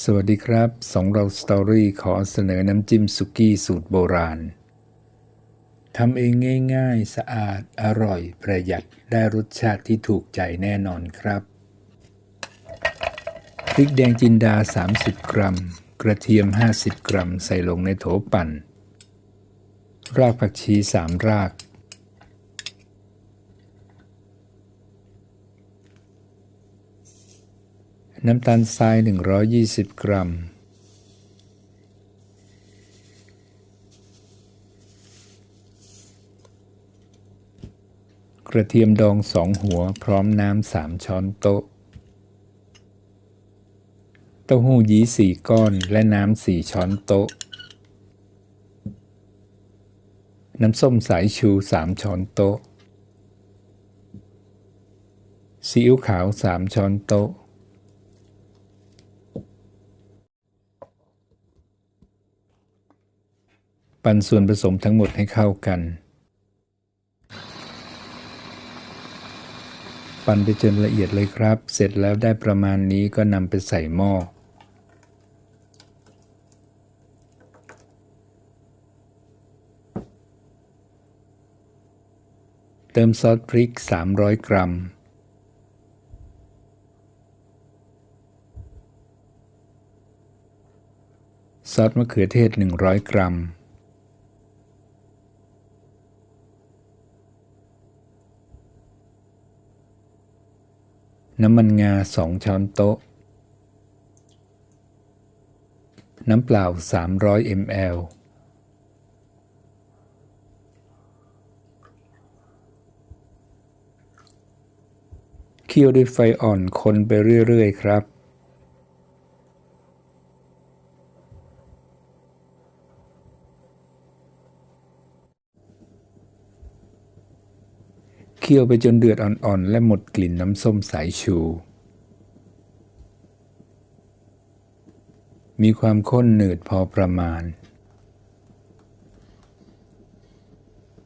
สวัสดีครับสองเราสตอรี่ขอเสนอน้ำจิ้มสุกี้สูตรโบราณทำเองง่ายๆ สะอาดอร่อยประหยัดได้รสชาติที่ถูกใจแน่นอนครับพริกแดงจินดา 30 กรัม กระเทียม 50 กรัม ใส่ลงในโถปั่น รากผักชี 3 ราก น้ำตาลทราย 120 กรัม กระเทียมดองสองหัวพร้อมน้ำสามช้อนโต๊ะ เต้าหู้ยี้สี่ก้อนและน้ำสี่ช้อนโต๊ะ น้ำส้มสายชูสามช้อนโต๊ะ ซีอิ๊วขาวสามช้อนโต๊ะ ปั่นส่วนผสมทั้งหมดให้เข้ากัน ปั่นไปจนละเอียดเลยครับ เสร็จแล้วได้ประมาณนี้ก็นำไปใส่หม้อเติมซอสพริก 300 กรัม ซอสมะเขือเทศ 100 กรัม น้ำมันงา2ช้อนโต๊ะ น้ำเปล่า 300 ml เคี่ยวด้วยไฟอ่อนคนไปเรื่อย ๆ ครับ เคี่ยวไปจนเดือดอ่อนๆ และหมดกลิ่นน้ำส้มสายชู มีความข้นหนืดพอประมาณ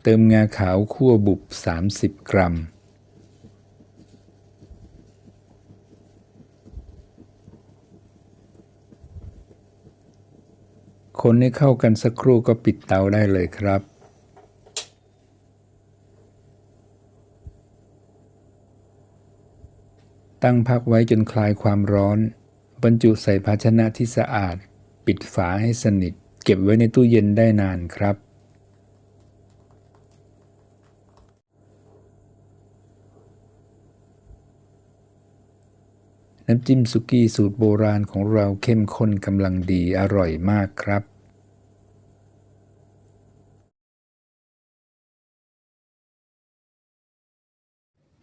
เติมงาขาวคั่วบุบ 30 กรัม คนให้เข้ากันสักครู่ก็ปิดเตาได้เลยครับ ตั้งพักไว้จนคลายความร้อน บรรจุใส่ภาชนะที่สะอาด ปิดฝาให้สนิท เก็บไว้ในตู้เย็นได้นานครับ น้ำจิ้มสุกี้สูตรโบราณของเราเข้มข้นกำลังดีอร่อยมากครับ